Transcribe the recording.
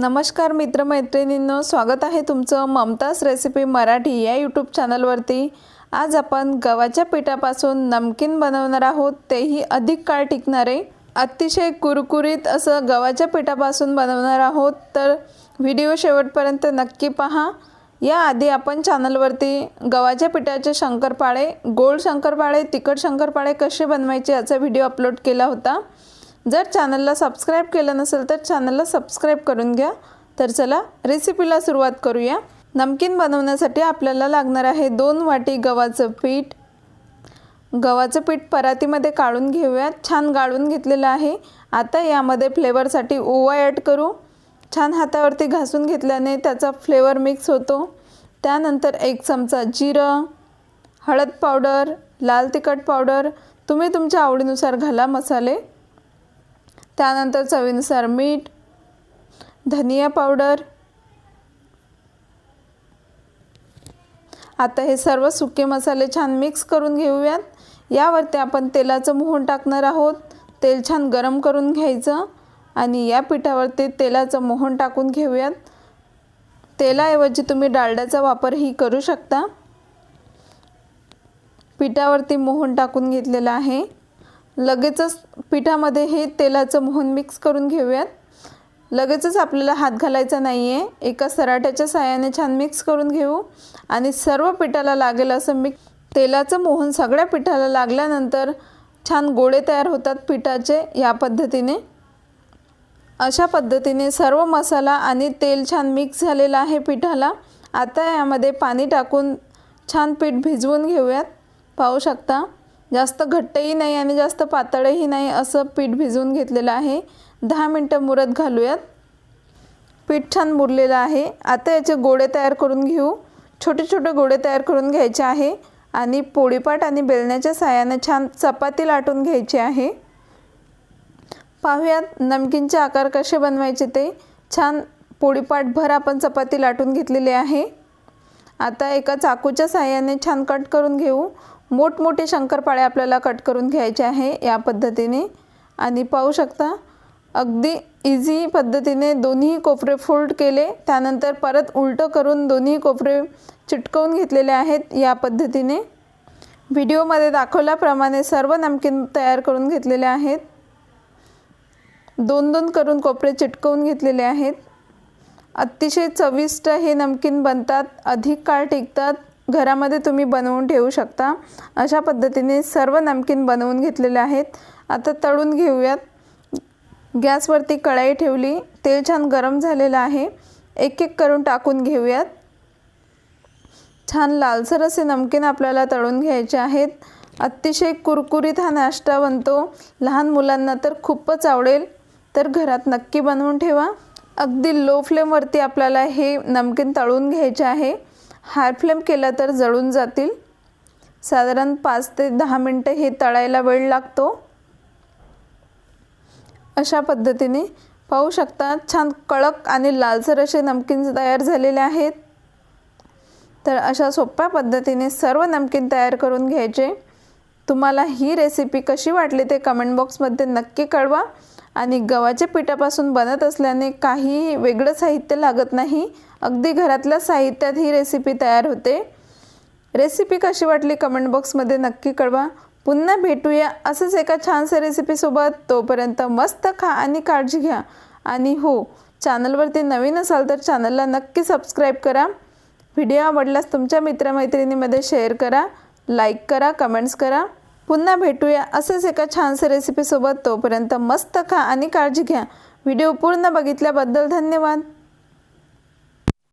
नमस्कार मित्रमैत्रिणींनो स्वागत आहे तुमचं ममताज रेसिपी मराठी या यूट्यूब चॅनलवरती आज आपण गव्हाच्या पिठापासून नमकीन बनवणार आहोत तेही अधिक काळ टिकणारे. अतिशय कुरकुरीत असं गव्हाच्या पिठापासून बनवणार आहोत तर व्हिडिओ शेवटपर्यंत नक्की पहा. याआधी आपण चॅनलवरती गव्हाच्या पिठाचे शंकरपाळे गोड शंकरपाळे तिखट शंकरपाळे कसे बनवायचे याचा व्हिडिओ अपलोड केला होता. जर चॅनलला सबस्क्राईब केलं नसेल तर चॅनलला सबस्क्राईब करून घ्या. तर चला रेसिपीला सुरुवात करूया. नमकीन बनवण्यासाठी आपल्याला लागणार आहे दोन वाटी गव्हाचं पीठ. गव्हाचं पीठ परातीमध्ये काढून घेऊया छान गाळून घेतलेलं आहे. आता यामध्ये फ्लेवरसाठी ओवा ॲड करू. छान हातावरती घासून घेतल्याने त्याचा फ्लेवर मिक्स होतो. त्यानंतर एक चमचा जिरं हळद पावडर लाल तिखट पावडर. तुम्ही तुमच्या आवडीनुसार घाला मसाले. त्यानंतर चवीनुसार मीठ धनिया पावडर. आता हे सर्व सुके मसाले छान मिक्स करून घेऊयात. यावरती आपण तेलाचं मोहन टाकणार आहोत. तेल छान गरम करून घ्यायचं आणि या पिठावरती तेलाचं मोहन टाकून घेऊयात. तेलाऐवजी तुम्ही डालड्याचा वापरही करू शकता. पिठावरती मोहन टाकून घेतलेलं आहे. लगेचच पिठामध्ये हे तेलाचं मोहन मिक्स करून घेऊयात. लगेचच आपल्याला हात घालायचा नाही आहे एका सराट्याच्या साह्याने छान मिक्स करून घेऊ. आणि सर्व पिठाला लागेल असं मिक्स तेलाचं मोहन सगळ्या पिठाला लागल्यानंतर छान गोळे तयार होतात पिठाचे या पद्धतीने. अशा पद्धतीने सर्व मसाला आणि तेल छान मिक्स झालेलं आहे पिठाला. आता यामध्ये पाणी टाकून छान पीठ भिजवून घेऊयात. पाहू शकता. जास्त घट्टही नाही आणि जास्त पातळही नाही असं पीठ भिजवून घेतलेलं आहे. दहा मिनटं मुरत घालूयात. पीठ छान मुरलेलं आहे. आता याचे गोळे तयार करून घेऊ. छोटे छोटे गोळे तयार करून घ्यायचे आहे आणि पोळीपाट आणि बेलण्याच्या साह्याने छान चपाती लाटून घ्यायची आहे. पाहूयात नमकीनचे आकार कसे बनवायचे ते. छान पोळीपाटभर आपण चपाती लाटून घेतलेली आहे. आता एका चाकूच्या साह्याने छान कट करून घेऊ. मोठमोठे शंकरपाळे आपल्याला कट करून घ्यायचे आहे या पद्धतीने. आणि पाहू शकता अगदी इझी पद्धतीने दोन्ही कोपरे फोल्ड केले. त्यानंतर परत उलटं करून दोन्ही कोपरे चिटकवून घेतलेले आहेत या पद्धतीने. व्हिडिओमध्ये दाखवल्याप्रमाणे सर्व नमकीन तयार करून घेतलेले आहेत. दोन दोन करून कोपरे चिटकवून घेतलेले आहेत. अतिशय चविष्ट हे नमकीन बनतात अधिक काळ टिकतात. घरामध्ये तुम्ही बनवून ठेवू शकता. अशा पद्धतीने सर्व नमकीन बनवून घेतलेले आहेत. आता तळून घेऊयात. गॅसवरती कढाई ठेवली. तेल छान गरम झालेलं आहे. एक एक करून टाकून घेऊयात. छान लालसर असे नमकीन आपल्याला तळून घ्यायचे आहेत. अतिशय कुरकुरीत हा नाश्ता बनतो. लहान मुलांना तर खूपच आवडेल. तर घरात नक्की बनवून ठेवा. अगदी लो फ्लेमवरती आपल्याला हे नमकीन तळून घ्यायचे आहे. हाय फ्लेम केला तर जळून जातील. साधारण पाच ते दहा मिनटं हे तळायला वेळ लागतो. अशा पद्धतीने पाहू शकता छान कडक आणि लालसर असे नमकीन तयार झालेले आहेत. तर अशा सोप्या पद्धतीने सर्व नमकीन तयार करून घ्यायचे. तुम्हाला ही रेसिपी कशी वाटली ते कमेंट बॉक्समध्ये नक्की कळवा. आणि गव्हाच्या पिठापासून बनत असल्याने काही वेगळं साहित्य लागत नाही. अगदी घरातल्या साहित्यात ही रेसिपी तयार होते. रेसिपी कशी वाटली कमेंट बॉक्समध्ये नक्की कळवा. पुन्हा भेटूया असंच एका छानशा रेसिपीसोबत तोपर्यंत मस्त खा आणि काळजी घ्या. आणि हो चॅनलवरती नवीन असाल तर चॅनलला नक्की सबस्क्राईब करा. व्हिडिओ आवडल्यास तुमच्या मित्रमैत्रिणीमध्ये शेअर करा. लाईक करा कमेंट्स करा. पुन्हा भेटूया असंच एका छानसं रेसिपीसोबत तोपर्यंत मस्त खा आणि काळजी घ्या. व्हिडिओ पूर्ण बघितल्याबद्दल धन्यवाद.